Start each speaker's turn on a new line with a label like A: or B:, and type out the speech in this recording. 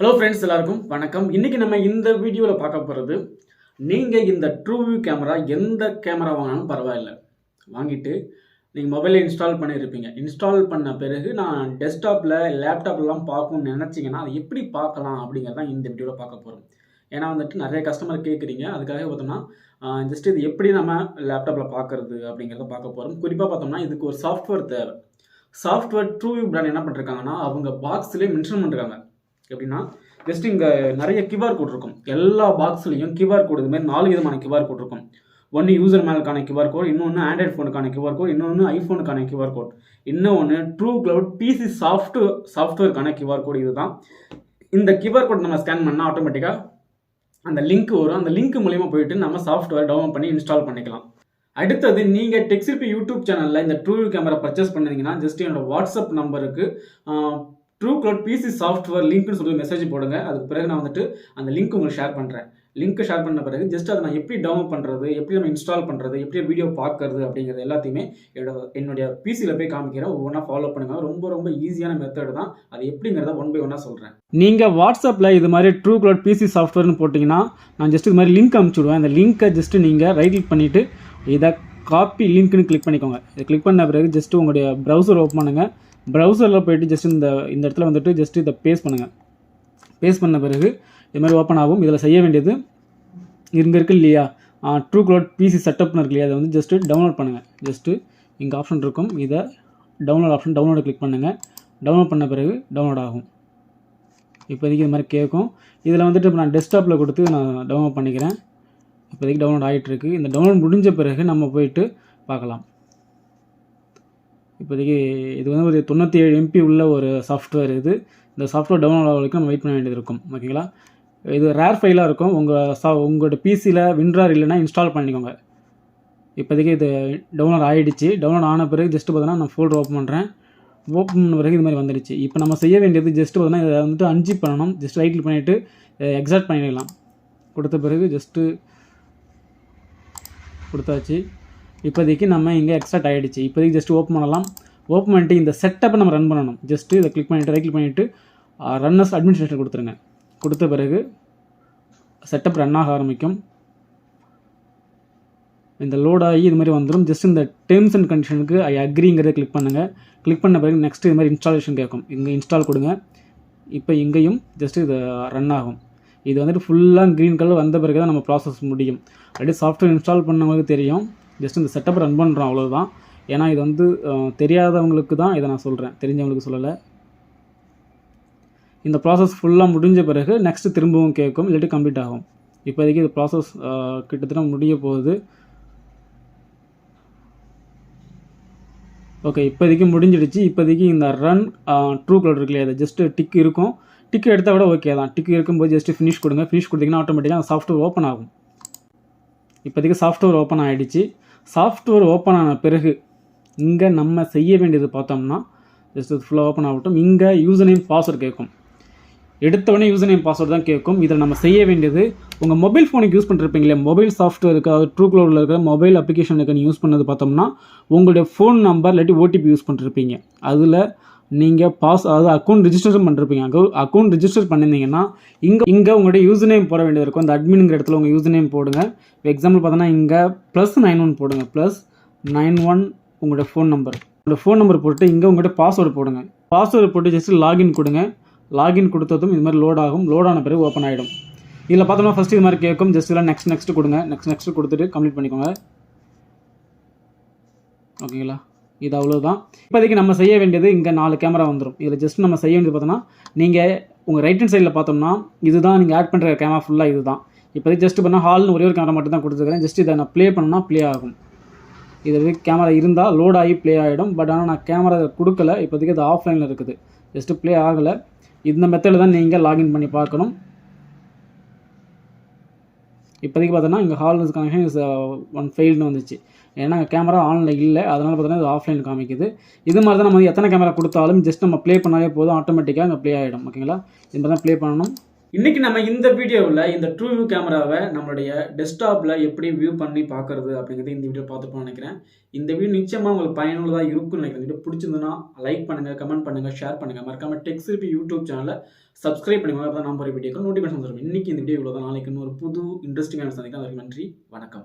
A: Hello friends எல்லாருக்கும் வணக்கம். இன்னைக்கு நம்ம இந்த வீடியோவில் பார்க்க போகிறது நீங்கள் இந்த ட்ரூ வியூ கேமரா எந்த கேமரா வாங்கினாலும் பரவாயில்ல. வாங்கிட்டு நீங்கள் மொபைலில் இன்ஸ்டால் பண்ணியிருப்பீங்க இன்ஸ்டால் பண்ண பிறகு நான் டெஸ்க்டாப்பில் லேப்டாப்லாம் பார்க்கணும்னு நினச்சிங்கன்னா அதை எப்படி பார்க்கலாம் அப்படிங்கிறதான் இந்த வீடியோவில் பார்க்க போகிறோம் ஏன்னா வந்துட்டு நிறைய கஸ்டமர் கேட்குறீங்க அதுக்காக பார்த்தோம்னா ஜஸ்ட் இது எப்படி நம்ம லேப்டாப்பில் பார்க்குறது அப்படிங்கிறத பார்க்க போகிறோம் குறிப்பாக பார்த்தோம்னா இதுக்கு ஒரு சாஃப்ட்வேர் தேவை. சாஃப்ட்வேர் ட்ரூ வியூ பிராண்ட் என்ன பண்ணிருக்காங்கன்னா அவங்க பாக்ஸ்லேயே மென்ஷன் பண்ணிருக்காங்க. எப்படின்னா ஜஸ்ட் இங்கே நிறைய கியூஆர் கோட் இருக்கும். எல்லா பாக்ஸ்லையும் கியூஆர் கோட் இது மாதிரி நாலு விதமான கியூஆர் கோட் இருக்கும். ஒன்று யூசர் மேலுக்கான கியூஆர் கோட் இன்னொன்று ஆண்ட்ராய்ட் ஃபோனுக்கான கியூஆர் கோட் இன்னொன்று ஐஃபோனுக்கான கியூஆர் கோட் இன்னொன்று ட்ரூ க்ளவுட் பிசி சாஃப்ட் சாஃப்ட்வேருக்கான கியூஆர் கோட் இதுதான். இந்த கியூஆர் கோட் நம்ம ஸ்கேன் பண்ணால் ஆட்டோமேட்டிக்காக அந்த லிங்க் வரும். அந்த லிங்க் மூலியமாக போயிட்டு நம்ம சாஃப்ட்வேர் டவுன்லோட் பண்ணி இன்ஸ்டால் பண்ணிக்கலாம். அடுத்தது நீங்கள் டெக்ஸிபி யூடியூப் சேனலில் இந்த ட்ரூ கேமரா பர்ச்சேஸ் பண்ணிங்கன்னா ஜஸ்ட் என்னோட வாட்ஸ்அப் நம்பருக்கு ட்ரூ க்ளவுட் பிசி சாஃப்ட்வேர் லிங்க்னு சொல்லி மெசேஜ் போடுங்க. அதுக்கு பிறகு நான் வந்துட்டு அந்த லிங்க் உங்களுக்கு ஷேர் பண்ணுறேன் லிங்க் ஷேர் பண்ண பிறகு ஜஸ்ட் அதை நான் எப்படி டவுன்லோட் பண்ணுறது எப்படி நம்ம இன்ஸ்டால் பண்ணுறது எப்படி வீடியோ பார்க்கறது அப்படிங்கிறது எல்லாத்தையுமே என்னோட என்னுடைய பிசியில் போய் காமிக்கிறேன். ஒவ்வொன்றா ஃபாலோ பண்ணுங்க. ரொம்ப ரொம்ப ஈஸியான மெத்தட் தான். அது எப்படிங்கிறத ஒன் பை ஒன்னாக சொல்கிறேன் நீங்கள் வாட்ஸ்அப்பில் இது மாதிரி ட்ரூ க்ளவுட் பிசி சாஃப்ட்வேர்னு போட்டிங்கன்னா நான் ஜஸ்ட் இது மாதிரி லிங்க் அனுப்பிச்சுடுவேன் அந்த லிங்க்கை ஜஸ்ட் நீங்கள் ரைட் கிளிக் பண்ணிவிட்டு இதை காப்பி லிங்க்னு கிளிக் பண்ணிக்கோங்க. இதை கிளிக் பண்ண பிறகு ஜஸ்ட் உங்களுடைய ப்ரௌசர் ஓப்பன் பண்ணுங்கள் ப்ரௌசரில் போய்ட்டு ஜஸ்ட் இந்த இந்த இடத்துல வந்துட்டு ஜஸ்ட் இதை பேஸ் பண்ணுங்கள் பேஸ் பண்ண பிறகு இது மாதிரி ஓப்பன் ஆகும். இதில் செய்ய வேண்டியது இங்கே இருக்குது இல்லையா? ட்ரூ க்ளோட் பிசி செட்டப்னு இருக்கு இல்லையா? அதை வந்து ஜஸ்ட்டு டவுன்லோட் பண்ணுங்கள் ஜஸ்ட்டு இங்கே ஆப்ஷன் இருக்கும். இதை டவுன்லோட் ஆப்ஷன் டவுன்லோட் கிளிக் பண்ணுங்கள் டவுன்லோட் பண்ண பிறகு டவுன்லோட் ஆகும். இப்போதைக்கு இது மாதிரி கேட்கும் இதில் வந்துட்டு இப்போ நான் டெஸ்க்டாப்பில் கொடுத்து நான் டவுன்லோட் பண்ணிக்கிறேன். இப்போதைக்கு டவுன்லோட் ஆகிட்டுருக்கு இந்த டவுன்லோட் முடிஞ்ச பிறகு நம்ம போயிட்டு பார்க்கலாம். இப்போதைக்கு இது வந்து ஒரு தொண்ணூற்றி ஏழு எம்பி உள்ள ஒரு சாஃப்ட்வேர் இது. இந்த சாஃப்ட்வேர் டவுன்லோட் ஆக வரைக்கும் நம்ம வெயிட் பண்ண வேண்டியது இருக்கும். ஓகேங்களா இது ரேர் ஃபைலாக இருக்கும். உங்கள் சா உங்களோட பிசியில் வின்ரார் இல்லைன்னா இன்ஸ்டால் பண்ணிக்கோங்க. இப்போதைக்கு இது டவுன்லோட் ஆகிடுச்சு டவுன்லோட் ஆன பிறகு ஜஸ்ட்டு பார்த்தீங்கன்னா நான் ஃபோல்டர் ஓப்பன் பண்ணுறேன் ஓப்பன் பண்ண பிறகு இது மாதிரி வந்துடுச்சு. இப்போ நம்ம செய்ய வேண்டியது ஜஸ்ட்டு பார்த்தோன்னா இதை வந்துட்டு அஞ்சு பண்ணணும். ஜஸ்ட் ரைட் கிளிக் பண்ணிவிட்டு எக்ஸாக்ட் பண்ணிடலாம். கொடுத்த பிறகு ஜஸ்ட்டு கொடுத்தாச்சு. இப்போதைக்கு நம்ம இங்கே எக்ஸ்ட்ராக்ட் ஆகிடுச்சு இப்போதைக்கு ஜஸ்ட் ஓப்பன் பண்ணலாம். ஓப்பன் பண்ணிட்டு இந்த செட்டப்பை நம்ம ரன் பண்ணணும். ஜஸ்ட்டு இதை கிளிக் பண்ணிவிட்டு ரைட் கிளிக் பண்ணிவிட்டு ரன்னர்ஸ் அட்மினிஸ்ட்ரேஷன் கொடுத்துருங்க. கொடுத்த பிறகு செட்டப் ரன் ஆக ஆரம்பிக்கும். இந்த லோட் ஆகி இது மாதிரி வந்துடும் ஜஸ்ட் இந்த டேர்ம்ஸ் அண்ட் கண்டிஷனுக்கு ஐ அக்ரிங்கிறத கிளிக் பண்ணுங்கள் கிளிக் பண்ண பிறகு நெக்ஸ்ட் இது மாதிரி இன்ஸ்டாலேஷன் கேட்கும். இங்கே இன்ஸ்டால் கொடுங்க. இப்போ இங்கேயும் ஜஸ்ட் இது ரன் ஆகும். இது வந்துட்டு ஃபுல்லாக க்ரீன் கலர் வந்த பிறகு தான் நம்ம ப்ராசஸ் முடியும். அப்படியே சாஃப்ட்வேர் இன்ஸ்டால் பண்ணவங்களுக்கு தெரியும். ஜஸ்ட் இந்த செட்டப் ரன் பண்ணுறோம் அவ்வளோதான் ஏன்னா இது வந்து தெரியாதவங்களுக்கு தான் இதை நான் சொல்கிறேன் தெரிஞ்சவங்களுக்கு சொல்லலை. இந்த ப்ராசஸ் ஃபுல்லாக முடிஞ்ச பிறகு நெக்ஸ்ட் திரும்பவும் கேட்கும். இல்லாட்டி கம்ப்ளீட் ஆகும். இப்போதைக்கு இது ப்ராசஸ் கிட்டத்தட்ட முடிய போகுது. ஓகே இப்போதைக்கு முடிஞ்சிடுச்சு. இப்போதைக்கு இந்த ரன் ட்ரூ கலர் இருக்கு இல்லையா? ஜஸ்ட்டு டிக் இருக்கும். டிக் எடுத்தால் கூட ஓகே தான். டிக் இருக்கும்போது ஜஸ்ட் ஃபினிஷ் கொடுங்க. ஃபினிஷ் கொடுத்தீங்கன்னா ஆட்டோமேட்டிக்காக அந்த சாஃப்ட்வேர் ஓப்பன் ஆகும். இப்போதைக்கு சாஃப்ட்வேர் ஓப்பன் ஆகிடுச்சு சாஃப்ட்வேர் ஓப்பன் ஆன பிறகு இங்கே நம்ம செய்ய வேண்டியது பார்த்தோம்னா ஜஸ்ட் ஃபுல்லாக ஓப்பன் ஆகட்டும். இங்கே யூசர் நேம் பாஸ்வேர்டு கேட்கும். எடுத்தவொடனே யூசர் நேம் பாஸ்வேர்டு தான் கேட்கும். இதில் நம்ம செய்ய வேண்டியது உங்கள் மொபைல் ஃபோனுக்கு யூஸ் பண்ணிருப்பீங்களே மொபைல் சாஃப்ட்வேருக்கு அதாவது ட்ரூ க்ளவுடில் இருக்கிற மொபைல் அப்ளிகேஷனுக்கு நீங்கள் யூஸ் பண்ணது பார்த்தோம்னா உங்களுடைய ஃபோன் நம்பர் இல்லாட்டி ஓடிபி யூஸ் பண்ணிருப்பீங்க. அதில் நீங்கள் பாஸ் அதாவது அக்கௌண்ட் ரிஜிஸ்டரும் பண்ணிருப்பீங்க. அக்கௌண்ட் ரிஜிஸ்டர் பண்ணியிருந்தீங்கன்னா இங்கே இங்கே உங்களுடைய யூஸ் நேம் போட வேண்டியது இருக்கும். அந்த அட்மின்ங்கிற இடத்துல உங்கள் யூஸ் நேம் போடுங்க எக்ஸாம்பிள் பார்த்தோன்னா இங்கே ப்ளஸ் நைன் ஒன் போடுங்க. ப்ளஸ் நைன் ஒன் உங்களோட ஃபோன் நம்பர் உங்களோட ஃபோன் நம்பர் போட்டு இங்கே உங்கள்கிட்ட பாஸ்வேர்டு போடுங்க. பாஸ்வேர்டு போட்டு ஜஸ்ட் லாகின் கொடுங்க. லாகின் கொடுத்ததும் இது மாதிரி லோட் ஆகும். லோட் ஆன பிறகு ஓப்பன் ஆகிடும் இதில் பார்த்தோம்னா ஃபஸ்ட்டு இது மாதிரி கேட்கும் ஜஸ்ட் இதெல்லாம் நெக்ஸ்ட் நெக்ஸ்ட் கொடுங்க. நெக்ஸ்ட் நெக்ஸ்ட் கொடுத்துட்டு கம்ப்ளீட் பண்ணிக்கோங்க. ஓகேங்களா இது அவ்வளோதான் இப்போதைக்கு நம்ம செய்ய வேண்டியது இங்கே நாலு கேமரா வந்துடும் இதில் ஜஸ்ட் நம்ம செய்ய வேண்டியது பார்த்தோன்னா நீங்கள் உங்கள் ரைட் ஹேண்ட் சைடில் பார்த்தோம்னா இதுதான் நீங்கள் ஆட் பண்ணுற கேமரா ஃபுல்லாக இதுதான். இப்போதைக்கு ஜஸ்ட் பண்ணால் ஹால்னு ஒரே ஒரு கேமரா மட்டும் தான் கொடுத்துருக்கேன் ஜஸ்ட் இதை நான் ப்ளே பண்ணால் ப்ளே ஆகும். இது கேமரா இருந்தால் லோட் ஆகி ப்ளே ஆகிடும் பட் ஆனால் நான் கேமரா கொடுக்கல. இப்போதைக்கு அது ஆஃப்லைனில் இருக்குது. ஜஸ்ட்டு ப்ளே ஆகலை. இந்த மெத்தடில் தான் நீங்கள் லாகின் பண்ணி பார்க்கணும். இப்போதைக்கு பார்த்தோன்னா இங்கே ஹால் கனெக்ஷன் இஸ் ஒன் ஃபெயில்னு வந்துச்சு. ஏன்னா கேமரா ஆனில் இல்லை. அதனால் பார்த்தோன்னா இது ஆஃப்லைன் காமிக்குது. இது மாதிரி தான் நம்ம எத்தனை கேமரா கொடுத்தாலும் ஜஸ்ட் நம்ம ப்ளே பண்ணாலே போதும் ஆட்டோமேட்டிக்காக அங்கே ப்ளே ஆகிடும் ஓகேங்களா இது மாதிரி தான் ப்ளே பண்ணணும். இன்றைக்கி நம்ம இந்த வீடியோவில் இந்த ட்ரூ வியூ கேமராவை நம்மளுடைய டெஸ்க்டாப்பில் எப்படி வியூ பண்ணி பார்க்குறது அப்படிங்கிறது இந்த வீடியோ பார்த்துப்போம்னு நினைக்கிறேன். இந்த வீடியோ நிச்சயமாக உங்களுக்கு பயனுள்ளதாக இருக்கும்னு நினைக்கிறேன். வீடியோ பிடிச்சிருந்ததுன்னா லைக் பண்ணுங்கள் கமெண்ட் பண்ணுங்கள் ஷேர் பண்ணுங்கள் மறக்காமல் டெக்ஸ்ட் யூடியூப் சேனலை சப்ஸ்கிரைப் பண்ணுங்க அப்போ தான் நம்ம ஒரு வீடியோக்கு நோட்டிஃபிகேஷன் வரும். இன்னைக்கு இந்த வீடியோ இவ்வளோ தான் நாளைக்கு இன்னொரு புது இன்ட்ரெஸ்டிங்கான சந்திக்கலாம். அதற்கு நன்றி வணக்கம்.